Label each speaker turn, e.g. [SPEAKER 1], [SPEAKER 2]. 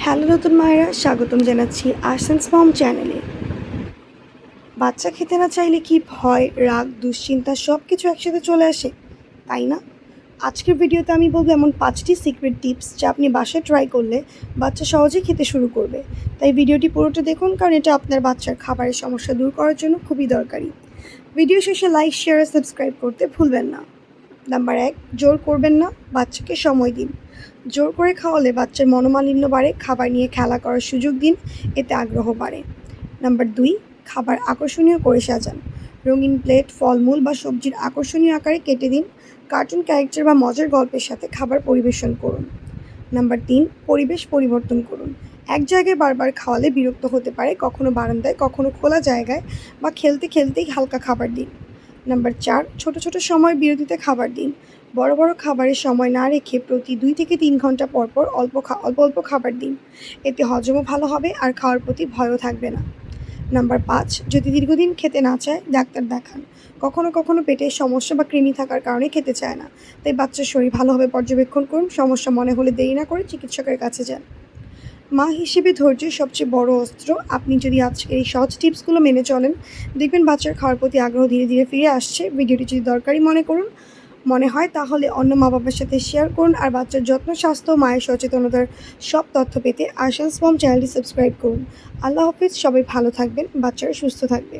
[SPEAKER 1] Hello নতুন মায়েরা, স্বাগতম জানাচ্ছি আর্সেন্স মম চ্যানেলে। বাচ্চা খেতে না চাইলে কি ভয়, রাগ, দুশ্চিন্তা সব কিছু একসাথে চলে আসে, তাই না? আজকের ভিডিওতে আমি বলব এমন পাঁচটি সিক্রেট টিপস যা আপনি বাসায় ট্রাই করলে বাচ্চা সহজেই খেতে শুরু করবে। তাই ভিডিওটি পুরোটা দেখুন, কারণ এটা আপনার বাচ্চার খাবারের সমস্যা দূর করার জন্য খুবই দরকারি। ভিডিও শেষে লাইক শেয়ার আর সাবস্ক্রাইব করতে ভুলবেন না। নাম্বার এক, জোর করবেন না বাচ্চাকে সময় দিন। জোর করে খাওয়ালে বাচ্চার মনোমালিন্য বাড়ে, খাবার নিয়ে খেলা করার সুযোগ দিন, এতে আগ্রহ বাড়ে। নাম্বার দুই, খাবার আকর্ষণীয় করে সাজান। রঙিন প্লেট, ফলমূল বা সবজির আকর্ষণীয় আকারে কেটে দিন, কার্টুন ক্যারেক্টার বা মজার গল্পের সাথে খাবার পরিবেশন করুন। নাম্বার তিন, পরিবেশ পরিবর্তন করুন। এক জায়গায় বারবার খাওয়ালে বিরক্ত হতে পারে, কখনো বারান্দায়, কখনো খোলা জায়গায় বা খেলতে খেলতেই হালকা খাবার দিন। নাম্বার চার, ছোট ছোট সময় বিরতিতে খাবার দিন। বড় বড় খাবারের সময় না রেখে প্রতি দুই থেকে তিন ঘণ্টা পর পর অল্প অল্প অল্প খাবার দিন। এতে হজমও ভালো হবে আর খাওয়ার প্রতি ভয়ও থাকবে না। নাম্বার পাঁচ, যদি দীর্ঘদিন খেতে না চায়, ডাক্তার দেখান। কখনো কখনো পেটে সমস্যা বা কৃমি থাকার কারণে খেতে চায় না। তাই বাচ্চার শরীর ভালোভাবে পর্যবেক্ষণ করুন। সমস্যা মনে হলে দেরি না করে চিকিৎসকের কাছে যান। মা হিসেবে ধৈর্যের সবচেয়ে বড় অস্ত্র। আপনি যদি আজকে এই সহজ টিপসগুলো মেনে চলেন, দেখবেন বাচ্চার খাওয়ার প্রতি আগ্রহ ধীরে ধীরে ফিরে আসছে। ভিডিওটি যদি দরকারি মনে করুন, মনে হয়, তাহলে অন্য মা বাবার সাথে শেয়ার করুন আর বাচ্চার যত্ন, স্বাস্থ্য, মায়ের সচেতনতার সব তথ্য পেতে আশান্স স্পম চ্যানেলটি সাবস্ক্রাইব করুন। আল্লাহ হাফিজ, সবাই ভালো থাকবেন, বাচ্চারা সুস্থ থাকবে।